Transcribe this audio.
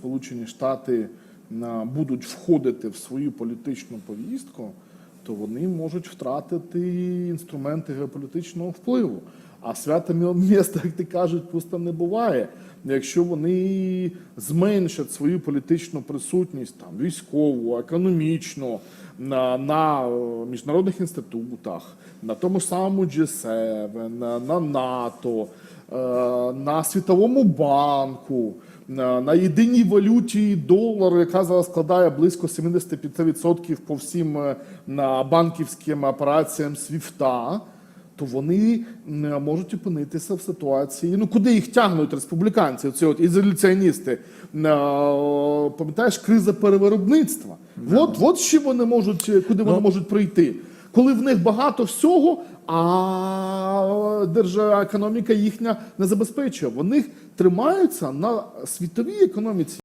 Сполучені Штати будуть входити в свою політичну повістку, то вони можуть втратити інструменти геополітичного впливу. А свята міста, як ти кажуть, пусто не буває. Якщо вони зменшать свою політичну присутність, там військову, економічну, на, на е, міжнародних інститутах, на тому самому G7, на, на НАТО, на Світовому банку, на, на єдиній валюті долар, яка зараз складає близько 75% по всім е, банківським операціям СВІФТа, то вони можуть опинитися в ситуації. Ну куди їх тягнуть республіканці? Оці от ізоляціоністи. Е, Пам'ятаєш, криза перевиробництва. От, от з вони можуть, е, куди вони можуть прийти. Коли в них багато всього, а держава економіка їхня не забезпечує. Вони тримаються на світовій економіці.